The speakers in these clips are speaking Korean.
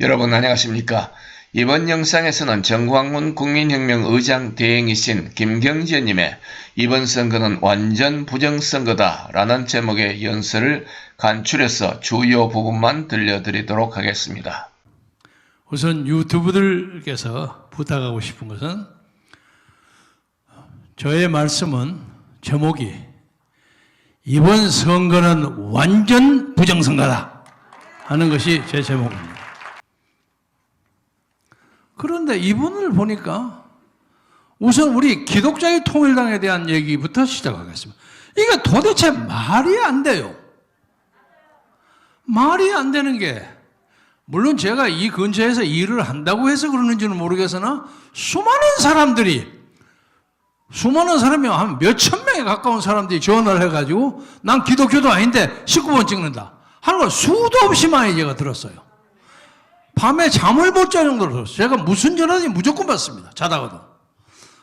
여러분 안녕하십니까? 이번 영상에서는 정광훈 국민혁명 의장 대행이신 김경재님의 이번 선거는 완전 부정선거다 라는 제목의 연설을 간추려서 주요 부분만 들려드리도록 하겠습니다. 우선 유튜브들께서 부탁하고 싶은 것은 저의 말씀은 제목이 이번 선거는 완전 부정선거다 하는 것이 제 제목입니다. 그런데 이분을 보니까 우선 우리 기독자의 통일당에 대한 얘기부터 시작하겠습니다. 이게 도대체 말이 안 돼요. 말이 안 되는 게 물론 제가 이 근처에서 일을 한다고 해서 그러는지는 모르겠으나 수많은 사람들이 수많은 사람이 한 몇천 명에 가까운 사람들이 전화를 해가지고 난 기독교도 아닌데 19번 찍는다 하는 걸 수도 없이 많이 제가 들었어요. 밤에 잠을 못자 정도로. 제가 무슨 전화든지 무조건 받습니다. 자다가도.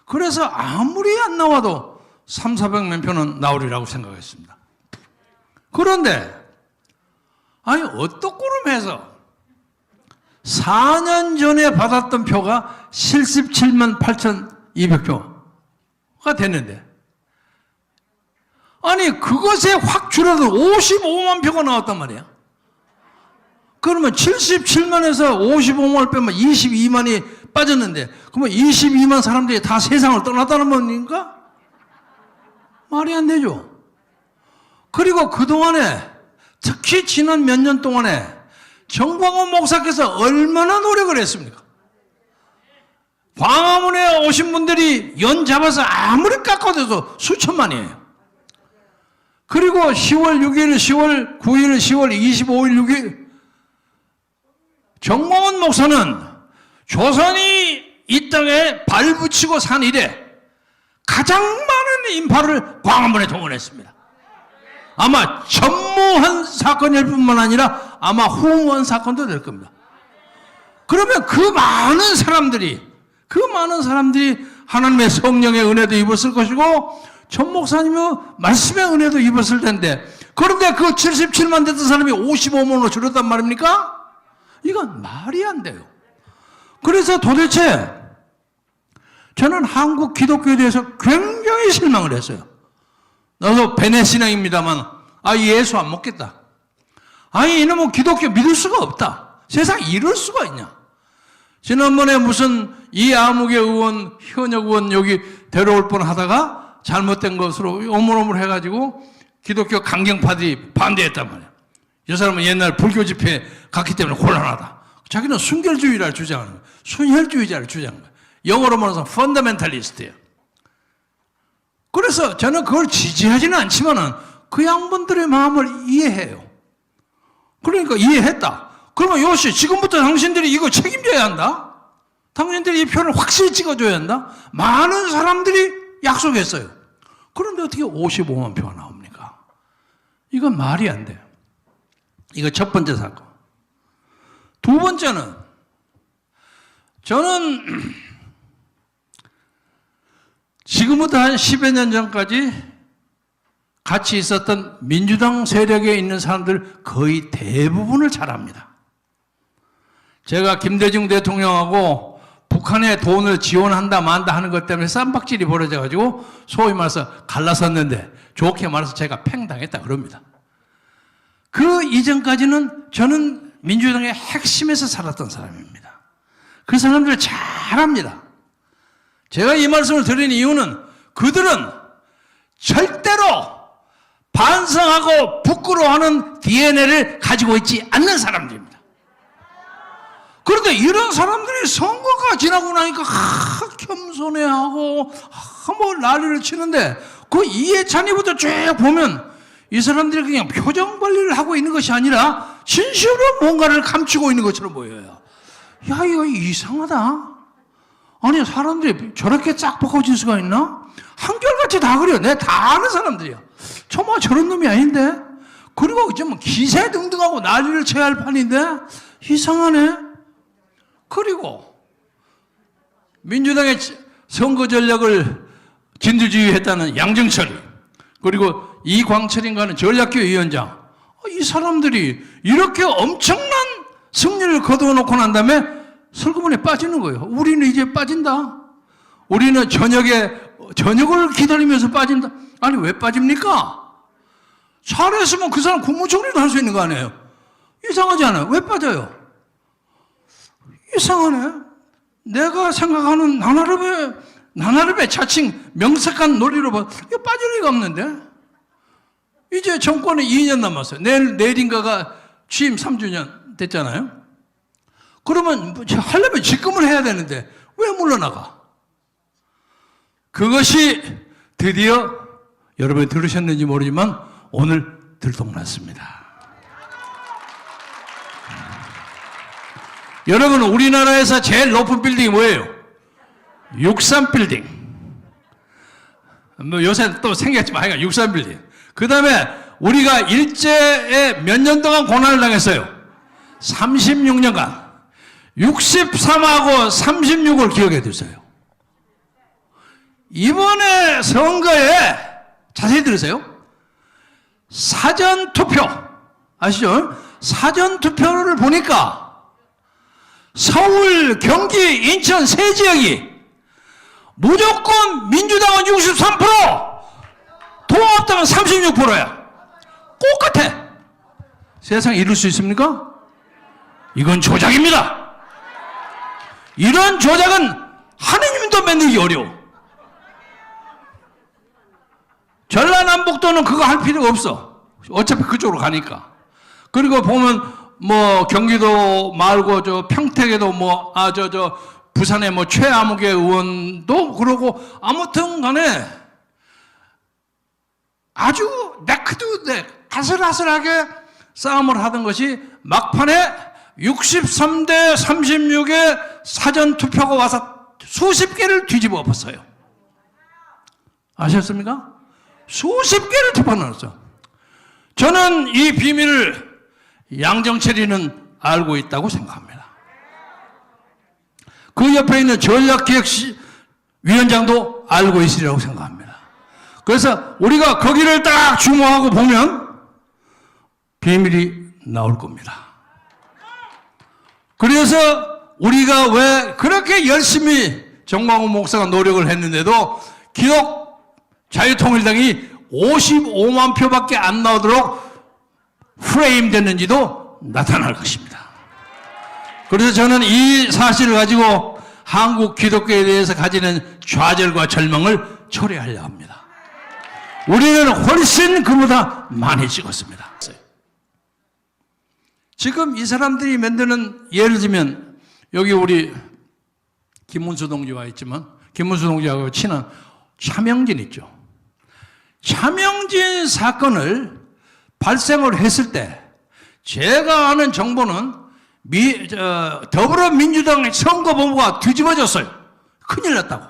그래서 아무리 안 나와도 3, 400만 표는 나오리라고 생각했습니다. 그런데 아니 어떻고름 해서 4년 전에 받았던 표가 77만 8,200표가 됐는데 아니 그것에 확 줄어든 55만 표가 나왔단 말이야. 그러면 77만에서 55만을 빼면 22만이 빠졌는데 그러면 22만 사람들이 다 세상을 떠났다는 겁니까? 말이 안 되죠. 그리고 그동안에 특히 지난 몇 년 동안에 정광훈 목사께서 얼마나 노력을 했습니까? 광화문에 오신 분들이 연 잡아서 아무리 깎아도 수천만이에요. 그리고 10월 6일, 10월 9일, 10월 25일, 6일 정광훈 목사는 조선이 이 땅에 발붙이고 산 이래 가장 많은 인파를 광화문에 동원했습니다. 아마 전무한 사건일 뿐만 아니라 아마 후무한 사건도 될 겁니다. 그러면 그 많은 사람들이 그 많은 사람들이 하나님의 성령의 은혜도 입었을 것이고 전 목사님의 말씀의 은혜도 입었을 텐데 그런데 그 77만 됐던 사람이 55만으로 줄었단 말입니까? 이건 말이 안 돼요. 그래서 도대체 저는 한국 기독교에 대해서 굉장히 실망을 했어요. 나도 베네 신앙입니다만 아 예수 안 먹겠다. 아니 이놈은 기독교 믿을 수가 없다. 세상 이럴 수가 있냐? 지난번에 무슨 이 아무개 의원 현역 의원 여기 데려올 뻔 하다가 잘못된 것으로 오물오물 해가지고 기독교 강경파들이 반대했단 말이야. 이 사람은 옛날 불교 집회 갔기 때문에 곤란하다. 자기는 순결주의를 주장하는 거야. 순혈주의자를 주장하는 거야. 영어로 말해서 펀더멘탈리스트예요. 그래서 저는 그걸 지지하지는 않지만은 그 양반들의 마음을 이해해요. 그러니까 이해했다. 그러면 요시 지금부터 당신들이 이거 책임져야 한다. 당신들이 이 표를 확실히 찍어줘야 한다. 많은 사람들이 약속했어요. 그런데 어떻게 55만 표가 나옵니까? 이건 말이 안 돼요. 이거 첫 번째 사건. 두 번째는 저는 지금부터 한 10여 년 전까지 같이 있었던 민주당 세력에 있는 사람들 거의 대부분을 잘 압니다. 제가 김대중 대통령하고 북한에 돈을 지원한다 만다 하는 것 때문에 쌈박질이 벌어져가지고 소위 말해서 갈라섰는데 좋게 말해서 제가 팽당했다 그럽니다. 그 이전까지는 저는 민주당의 핵심에서 살았던 사람입니다. 그 사람들을 잘 압니다. 제가 이 말씀을 드리는 이유는 그들은 절대로 반성하고 부끄러워하는 DNA를 가지고 있지 않는 사람들입니다. 그런데 이런 사람들이 선거가 지나고 나니까 하, 겸손해하고 하, 뭐 난리를 치는데 그 이해찬이부터 쭉 보면 이 사람들이 그냥 표정 관리를 하고 있는 것이 아니라 진실로 뭔가를 감추고 있는 것처럼 보여요. 야 이거 이상하다. 아니 사람들이 저렇게 쫙 바꿔질 수가 있나? 한결같이 다 그래요. 내가 다 아는 사람들이야. 정말 저런 놈이 아닌데? 그리고 좀 기세 등등하고 난리를 쳐야 할 판인데? 이상하네? 그리고 민주당의 선거 전략을 진두지휘했다는 양정철이 그리고 이광철인가는 전략교 위원장 이 사람들이 이렇게 엄청난 승리를 거두어 놓고 난 다음에 설거문에 빠지는 거예요. 우리는 이제 빠진다. 우리는 저녁에 저녁을 기다리면서 빠진다. 아니 왜 빠집니까? 잘했으면 그 사람 국무총리도 할 수 있는 거 아니에요? 이상하지 않아요? 왜 빠져요? 이상하네. 내가 생각하는 나나름의 나나름의 자칭 명색한 논리로 봐 이거 빠질 리가 없는데 이제 정권에 2년 남았어요. 내일 내일인가가 취임 3주년 됐잖아요. 그러면 뭐 하려면 집권을 해야 되는데 왜 물러나가? 그것이 드디어 여러분이 들으셨는지 모르지만 오늘 들통났습니다. 여러분 우리나라에서 제일 높은 빌딩이 뭐예요? 63 빌딩. 뭐 요새 또 생겼지만 하여간 63 빌딩. 그 다음에 우리가 일제에 몇 년 동안 고난을 당했어요? 36년간. 63하고 36을 기억해 두세요. 이번에 선거에 자세히 들으세요. 사전 투표 아시죠? 사전 투표를 보니까 서울, 경기, 인천 세 지역이 무조건 민주당은 63%, 통합당은 36%야. 똑같아. 세상에 이룰 수 있습니까? 이건 조작입니다. 이런 조작은 하느님도 만들기 어려워. 전라남북도는 그거 할 필요가 없어. 어차피 그쪽으로 가니까. 그리고 보면 뭐 경기도 말고 저 평택에도 뭐 아 저 저 부산에 뭐 최아무개 의원도 그러고 아무튼 간에 아주 네크드네 아슬아슬하게 싸움을 하던 것이 막판에 63대 36의 사전 투표가 와서 수십 개를 뒤집어 엎었어요. 아셨습니까? 수십 개를 뒤집어 넣었어. 저는 이 비밀을 양정철이는 알고 있다고 생각합니다. 그 옆에 있는 전략기획위원장도 알고 있으리라고 생각합니다. 그래서 우리가 거기를 딱 주목하고 보면 비밀이 나올 겁니다. 그래서 우리가 왜 그렇게 열심히 정광훈 목사가 노력을 했는데도 기독 자유통일당이 55만 표밖에 안 나오도록 프레임 됐는지도 나타날 것입니다. 그래서 저는 이 사실을 가지고 한국 기독교에 대해서 가지는 좌절과 절망을 초래하려 합니다. 우리는 훨씬 그보다 많이 찍었습니다. 지금 이 사람들이 만드는 예를 들면 여기 우리 김문수 동지와 있지만 김문수 동지하고 친한 차명진 있죠. 차명진 사건을 발생을 했을 때 제가 아는 정보는 미, 저, 더불어민주당 선거본부가 뒤집어졌어요. 큰일 났다고.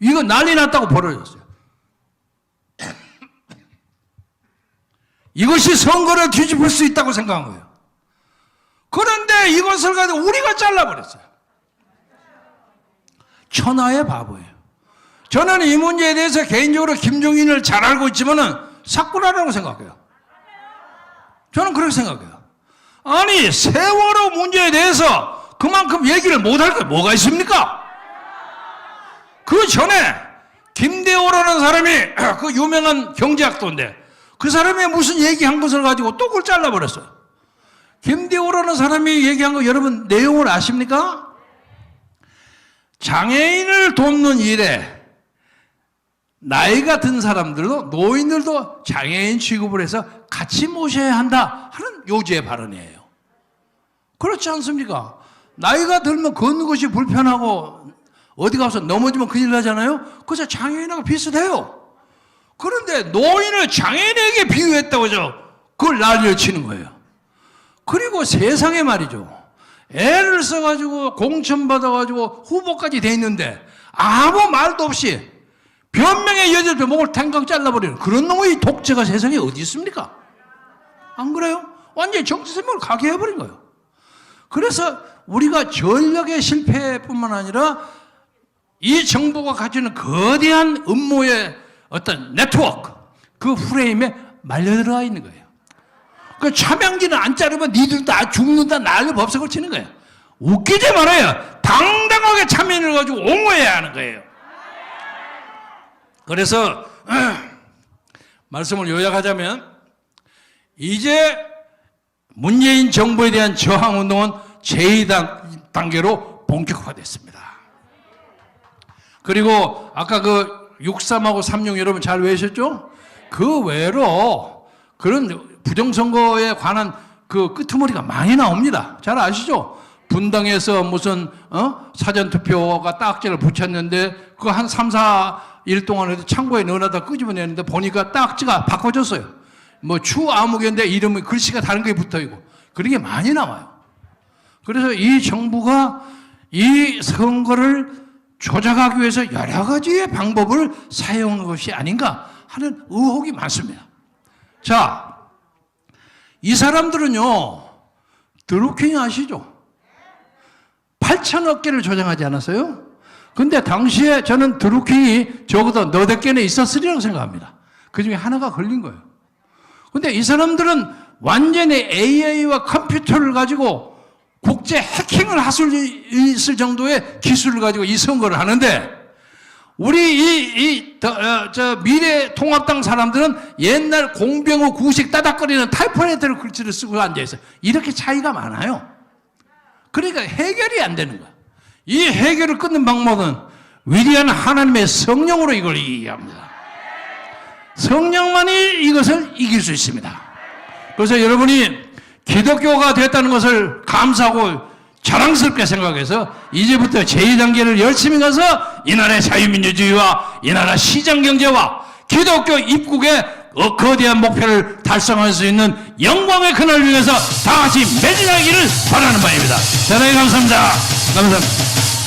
이거 난리 났다고 벌어졌어요. 이것이 선거를 뒤집을 수 있다고 생각한 거예요. 그런데 이것을 가지고 우리가 잘라버렸어요. 천하의 바보예요. 저는 이 문제에 대해서 개인적으로 김종인을 잘 알고 있지만은 사꾸라라고 생각해요. 저는 그렇게 생각해요. 아니, 세월호 문제에 대해서 그만큼 얘기를 못할 게 뭐가 있습니까? 그 전에 김대호라는 사람이 그 유명한 경제학도인데 그 사람이 무슨 얘기한 것을 가지고 또 그걸 잘라버렸어요. 김대호라는 사람이 얘기한 거 여러분 내용을 아십니까? 장애인을 돕는 일에 나이가 든 사람들도 노인들도 장애인 취급을 해서 같이 모셔야 한다 하는 요지의 발언이에요. 그렇지 않습니까? 나이가 들면 걷는 것이 불편하고 어디 가서 넘어지면 큰일 나잖아요. 그래서 장애인하고 비슷해요. 그런데 노인을 장애인에게 비유했다고 죠 그걸 난리를 치는 거예요. 그리고 세상에 말이죠. 애를 써가지고 공천 받아가지고 후보까지 돼 있는데 아무 말도 없이 변명의 여지를 목을 탱강 잘라버리는 그런 놈의 독재가 세상에 어디 있습니까? 안 그래요? 완전히 정치 생명을 가게 해버린 거예요. 그래서 우리가 전력의 실패뿐만 아니라 이 정부가 가지는 거대한 음모의 어떤 네트워크, 그 프레임에 말려 들어가 있는 거예요. 그 차명기는 안 자르면 니들 다 죽는다 난리 법석을 치는 거예요. 웃기지 말아요. 당당하게 참여를 가지고 옹호해야 하는 거예요. 그래서 말씀을 요약하자면 이제 문재인 정부에 대한 저항 운동은 제2단계로 본격화됐습니다. 그리고 아까 그 63하고 36 여러분 잘 외우셨죠? 그 외로 그런 부정선거에 관한 그 끄트머리가 많이 나옵니다. 잘 아시죠? 분당에서 무슨 어? 사전투표가 딱지를 붙였는데 그 한 3, 4일 동안에도 창고에 넣어놨다 끄집어내는데 보니까 딱지가 바꿔졌어요. 뭐 추 아무개인데 이름이 글씨가 다른 게 붙어있고 그런 게 많이 나와요. 그래서 이 정부가 이 선거를 조작하기 위해서 여러 가지의 방법을 사용한 것이 아닌가 하는 의혹이 많습니다. 자, 이 사람들은요, 드루킹 아시죠? 8천억 개를 조장하지 않았어요? 근데 당시에 저는 드루킹이 적어도 너댓 개는 있었으리라고 생각합니다. 그 중에 하나가 걸린 거예요. 근데 이 사람들은 완전히 AI와 컴퓨터를 가지고 국제 해킹을 할 수 있을 정도의 기술을 가지고 이 선거를 하는데 우리 이, 이, 더, 어, 저 미래 통합당 사람들은 옛날 공병호 구식 따닥거리는 타이프라이터를 글씨를 쓰고 앉아있어요. 이렇게 차이가 많아요. 그러니까 해결이 안 되는 거야. 이 해결을 끊는 방법은 위대한 하나님의 성령으로 이걸 이해합니다. 성령만이 이것을 이길 수 있습니다. 그래서 여러분이 기독교가 됐다는 것을 감사하고 자랑스럽게 생각해서 이제부터 제2단계를 열심히 가서 이 나라의 자유민주주의와 이 나라 시장경제와 기독교 입국의 어, 거대한 목표를 달성할 수 있는 영광의 그날을 위해서 다 같이 매진하기를 바라는 바입니다. 대단히 감사합니다. 감사합니다.